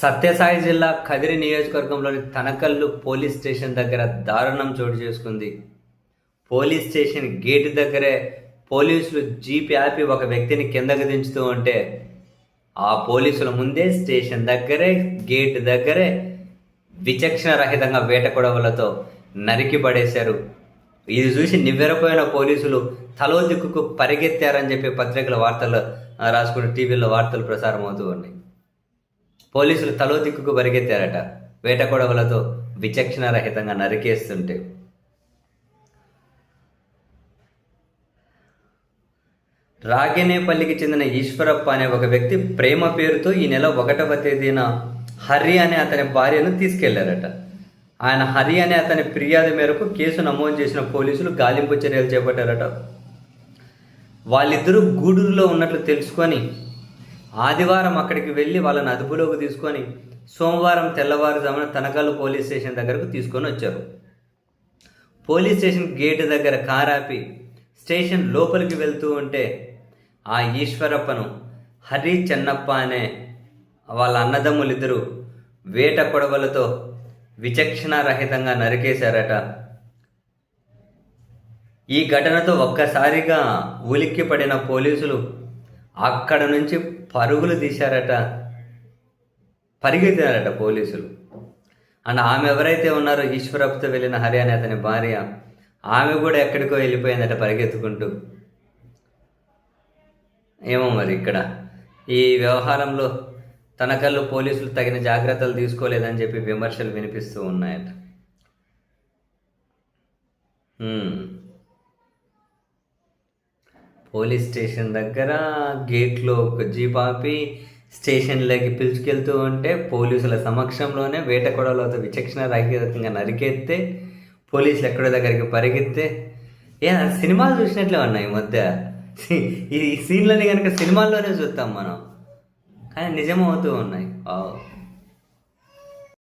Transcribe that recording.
సత్యసాయి జిల్లా కదిరి నియోజకవర్గంలోని Tanakal police station దగ్గర దారుణం చోటు చేసుకుంది. పోలీస్ స్టేషన్ గేటు దగ్గరే పోలీసులు జీప్ ఆపి ఒక వ్యక్తిని కిందకు దించుతూ ఉంటే ఆ పోలీసుల ముందే స్టేషన్ దగ్గరే గేట్ దగ్గరే విచక్షణ రహితంగా వేట కొడవలతో నరికి పడేశారు. ఇది చూసి నివ్వెరపోయిన పోలీసులు తలో దిక్కుకు పరిగెత్తారని చెప్పి పత్రికల వార్తలు రాసుకుని టీవీలో వార్తలు ప్రసారం అవుతూ ఉన్నాయి. పోలీసులు తలో దిక్కుకు పరిగెత్తారట. వేట కొడవలతో విచక్షణ రహితంగా నరికేస్తుంటే. రాగినేపల్లికి చెందిన ఈశ్వరప్ప అనే ఒక వ్యక్తి ప్రేమ పేరుతో ఈ నెల ఒకటవ తేదీన హరి అనే అతని భార్యను తీసుకెళ్ళారట. ఆయన హరి అనే అతని ఫిర్యాదు మేరకు కేసు నమోదు చేసిన పోలీసులు గాలింపు చర్యలు చేపట్టారట. వాళ్ళిద్దరూ గూడూరులో ఉన్నట్లు తెలుసుకొని ఆదివారం అక్కడికి వెళ్ళి వాళ్ళని అదుపులోకి తీసుకొని సోమవారం తెల్లవారుజామున తనకాలు పోలీస్ స్టేషన్ దగ్గరకు తీసుకొని వచ్చారు. పోలీస్ స్టేషన్ గేట్ దగ్గర కారాపి స్టేషన్ లోపలికి వెళ్తూ ఉంటే ఆ ఈశ్వరప్పను హరి చెన్నప్ప అనే వాళ్ళ అన్నదమ్ములిద్దరూ వేట కొడవలతో విచక్షణారహితంగా నరికేశారట. ఈ ఘటనతో ఒక్కసారిగా ఉలిక్కి పడిన పోలీసులు అక్కడ నుంచి పరుగులు తీశారట. పరిగెత్తారట పోలీసులు. అండ్ ఆమె ఎవరైతే ఉన్నారో ఈశ్వరప్తో వెళ్ళిన హరి అనే అతని భార్య ఆమె కూడా ఎక్కడికో వెళ్ళిపోయిందట పరిగెత్తుకుంటూ. ఏమో మరి ఇక్కడ. ఈ వ్యవహారంలో తనకల్లు పోలీసులు తగిన జాగ్రత్తలు తీసుకోలేదని చెప్పి విమర్శలు వినిపిస్తూ ఉన్నాయట. పోలీస్ స్టేషన్ దగ్గర గేట్లో ఒక జీప్ ఆపి స్టేషన్లోకి పిలుచుకెళ్తూ ఉంటే పోలీసుల సమక్షంలోనే వేట కొడవలతో విచక్షణ రహితంగా నరికెత్తే పోలీసులు ఎక్కడో దగ్గరికి పరిగెత్తే ఏ సినిమాలు చూసినట్లే ఉన్నాయి ఈ మధ్య. ఈ సీన్లని కనుక సినిమాల్లోనే చూస్తాం మనం. కానీ నిజమవుతూ ఉన్నాయి.